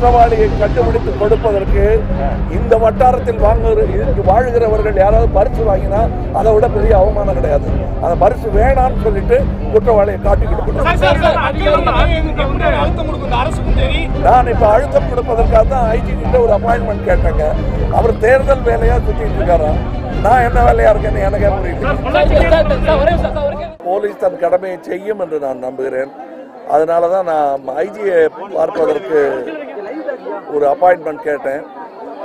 குற்றவாளியை கண்டுபிடித்து கொடுப்பதற்கு இந்த வட்டாரத்தில் வாங்குகிற இங்கு வாழ்கிறவர்கள் யாராவது பரிசு வாங்கினா அதை விட பெரிய அவமானம் கிடையாது. அந்த பரிசு வேணாம்னு சொல்லிட்டு குற்றவாளியை காட்டி கொடுக்கணும் சார், சார், சார், மக்கள் நாயகனுக்கு எப்படி அழுத்தம் கொடுக்கும் இந்த அரசுக்கும் சரி நான் இப்ப அழுத்தம் கொடுப்பதற்காக தான் ஐஜி கிட்ட ஒரு அப்பாயின்மெண்ட் கேட்டேங்க. அவர் தேர்தல் வேலையா சுத்திட்டு இருக்காரா? நான் என்ன வேலையா இருக்கேன்னு எனக்கே புரியல. போலீஸ் தன் கடமையை செய்யும் என்று நான் நம்புகிறேன். அதனால தான் நான் ஐஜியை பார்ப்பதற்கு ஒரு அப்பாயின்மெண்ட் கேட்டேன்.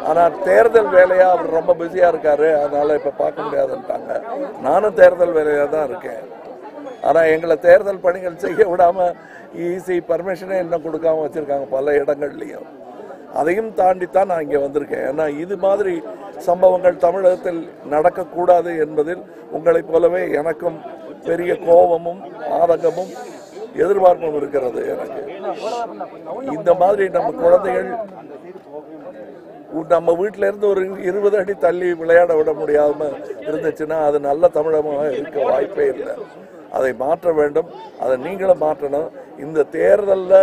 ஆனால் தேர்தல் வேலையாக அவர் ரொம்ப பிஸியாக இருக்காரு. அதனால இப்போ பார்க்க முடியாதுன்ட்டாங்க. நானும் தேர்தல் வேலையாக தான் இருக்கேன். ஆனால் எங்களை தேர்தல் பணிகள் செய்ய விடாம ஈஸி பர்மிஷனே இன்னும் கொடுக்காம வச்சிருக்காங்க பல இடங்கள்லையும். அதையும் தாண்டித்தான் நான் இங்கே வந்திருக்கேன். ஏன்னா இது மாதிரி சம்பவங்கள் தமிழகத்தில் நடக்கக்கூடாது என்பதில் உங்களைப் போலவே எனக்கும் பெரிய கோபமும் ஆதங்கமும் எதிர்பார்ப்பும் இருக்கிறது எனக்கு. இந்த மாதிரி நம்ம குழந்தைகள் நம்ம வீட்டில இருந்து ஒரு இருபது அடி தள்ளி விளையாட விட முடியாம இருந்துச்சுன்னா அது நல்ல தமிழகமாக இருக்க வாய்ப்பே இல்லை. அதை மாற்ற வேண்டும். அதை நீங்களும் மாற்றணும். இந்த தேர்தலில்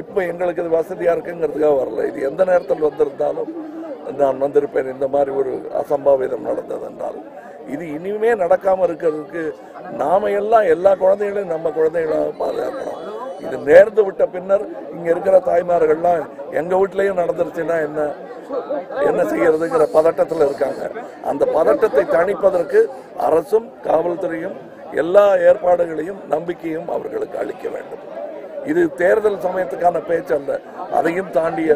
இப்போ எங்களுக்கு இது வசதியாக இருக்குங்கிறதுக்காக வரல. இது எந்த நேரத்தில் வந்திருந்தாலும் நான் வந்திருப்பேன். இந்த மாதிரி ஒரு அசம்பாவிதம் நடந்ததென்றால் இது இனிமே நடக்காமல் இருக்கிறதுக்கு நாம எல்லாம் எல்லா குழந்தைகளையும் நம்ம குழந்தைகளாக பாதுகாக்கணும். இது நேர்ந்து விட்ட பின்னர் இங்க இருக்கிற தாய்மார்கள்லாம் எங்க வீட்லயும் நடந்துருச்சுன்னா என்ன? என்ன செய்யறதுங்கிற பதட்டத்தில் இருக்காங்க. அந்த பதட்டத்தை தணிப்பதற்கு அரசும் காவல்துறையும் எல்லா ஏற்பாடுகளையும் நம்பிக்கையும் அவர்களுக்கு அளிக்க வேண்டும். இது தேர்தல் சமயத்துக்கான பேச்சு அல்ல. அதையும் தாண்டிய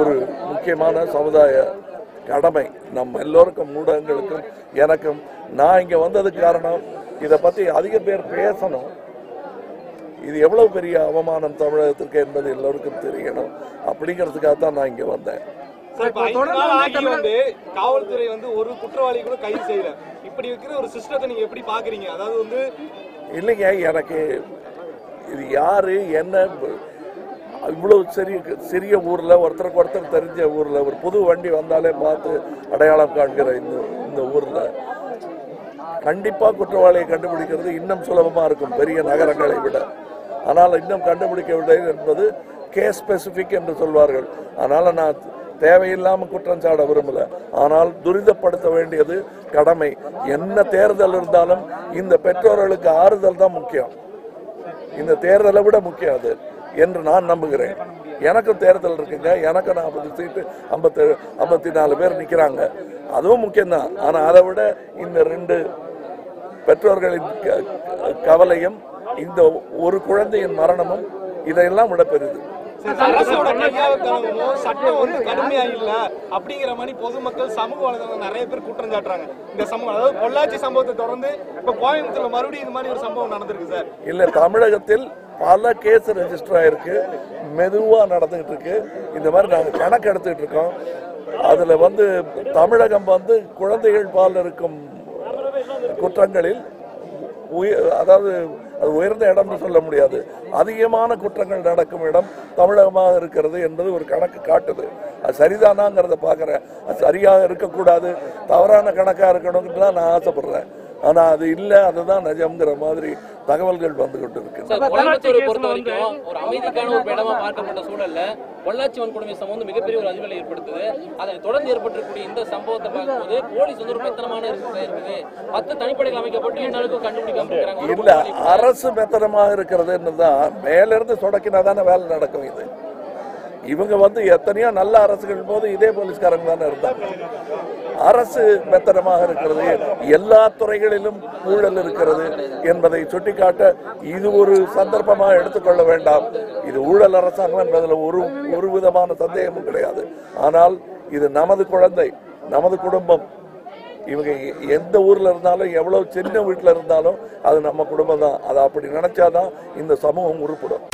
ஒரு முக்கியமான சமுதாய கடமை. நம்ம எல்லோருக்கும் ஊடகங்களுக்கும் எனக்கும். நான் இங்க வந்ததுக்கு காரணம் இதை பத்தி அதிக பேர் பேசணும். இது எவ்வளவு பெரிய அவமானம் தமிழகத்திற்கு என்பது எல்லோருக்கும் தெரியணும். அப்படிங்கிறதுக்காக தான் நான் இங்க வந்தேன். வந்து காவல்துறை வந்து ஒரு குற்றவாளி கூட கைது செய்யல. இப்படி இருக்கிற ஒரு சிஸ்டத்தை நீங்க எப்படி பாக்குறீங்க அதாவது வந்து இல்லைங்க எனக்கு இது யாரு என்ன இவ்வளவு சிறிய சிறிய ஊர்ல ஒருத்தருக்கு ஒருத்தர் தெரிஞ்ச ஊர்ல ஒரு புது வண்டி வந்தாலே பார்த்து அடையாளம் காண்கிற இந்த இந்த ஊர்ல. கண்டிப்பாக குற்றவாளியை கண்டுபிடிக்கிறது இன்னும் சுலபமாக இருக்கும் பெரிய நகரங்களை விட. ஆனால் இன்னும் கண்டுபிடிக்கவில்லை என்பது கேஸ் ஸ்பெசிஃபிக் என்று சொல்வார்கள். அதனால் நான் தேவையில்லாமல் குற்றம் சாட விரும்பல. ஆனால் துரிதப்படுத்த வேண்டியது கடமை. என்ன தேர்தல் இருந்தாலும் இந்த பெற்றோர்களுக்கு ஆறுதல் தான் முக்கியம். இந்த தேர்தலை விட முக்கியம் அது என்று நான் நம்புகிறேன். எனக்கும் தேர்தல் இருக்குங்க. எனக்கு நாற்பது சீட்டு ஐம்பத்தி ஐம்பத்தி நாலு பேர் நிற்கிறாங்க அதுவும் முக்கியம்தான். ஆனால் அதை விட இந்த ரெண்டு பெற்றோர்களின் கவலையும் இந்த ஒரு குழந்தையின் மரணமும் இதையெல்லாம் விட கையாளத்தனமும் சட்டம் வந்து கடுமையா இல்ல அப்படிங்கிற மாதிரி பொதுமக்கள் சமூக வலைதளங்கள் நிறைய பேர் குற்றம் சாட்டுறாங்க. இந்த அதாவது பொள்ளாச்சி சம்பவத்தை தொடர்ந்து இப்ப கோயம்புத்தூர்ல மறுபடியும் இது மாதிரி ஒரு சம்பவம் நடந்திருக்கு சார். இல்ல தமிழகத்தில் பல கேஸ் ரெஜிஸ்டர் ஆயிருக்கு. மெதுவா நடந்துகிட்டு இருக்கு. இந்த மாதிரி நாங்க கணக்கு எடுத்துக்கிட்டு இருக்கோம். அதுல வந்து தமிழகம் வந்து குழந்தைகள் பால் இருக்கும் குற்றங்களில் உய- அதாவது அது உயர்ந்த இடம்னு சொல்ல முடியாது. அதிகமான குற்றங்கள் நடக்கும் இடம் தமிழகமாக இருக்கிறது என்பது ஒரு கணக்கு காட்டுது. அது சரிதானாங்கிறத பார்க்குறேன். அது சரியாக இருக்கக்கூடாது. தவறான கணக்காக இருக்கணும்னு தான் நான் ஆசைப்படுறேன். ஆனால் அது இல்லை அதுதான் நிஜம்ங்கிற மாதிரி தகவல்கள் வந்து கொண்டு இருக்கு சார் கோயம்புத்தூரை பொறுத்த வரைக்கும் ஒரு அமைதிக்கான ஒரு இடமா பார்க்கப்பட்ட சூழல்ல பொள்ளாச்சி வன்கொடுமை சம்பவம் வந்து மிகப்பெரிய ஒரு அதிர்வலை ஏற்படுத்துது. அதை தொடர்ந்து ஏற்பட்டிருக்கக்கூடிய இந்த சம்பவத்தை பார்க்கும்போது போலீஸ் வந்து ஒரு மெத்தனமான இருக்குது. பத்து தனிப்படைகள் அமைக்கப்பட்டு இன்னும் ஒரு இல்ல அரசு மெத்தனமாக இருக்கிறதுன்னு தான் மேல இருந்து தொடக்கினா தானே வேலை நடக்கும் இது. இவங்க வந்து எத்தனையோ நல்ல அரசுகள் போது இதே போலீஸ்காரங்க தானே இருந்தாங்க. அரசு மெத்தனமாக இருக்கிறது எல்லா துறைகளிலும் ஊழல் இருக்கிறது என்பதை சுட்டிக்காட்ட இது ஒரு சந்தர்ப்பமாக எடுத்துக்கொள்ள வேண்டாம். இது ஊழல் அரசாங்கம் என்பதில் ஒரு ஒரு விதமான சந்தேகமும் கிடையாது. ஆனால் இது நமது குழந்தை நமது குடும்பம். இவங்க எந்த ஊர்ல இருந்தாலும் எவ்வளவு சின்ன வீட்டில் இருந்தாலும் அது நம்ம குடும்பம் தான் அதை அப்படி நினைச்சாதான் இந்த சமூகம் உருப்படும்.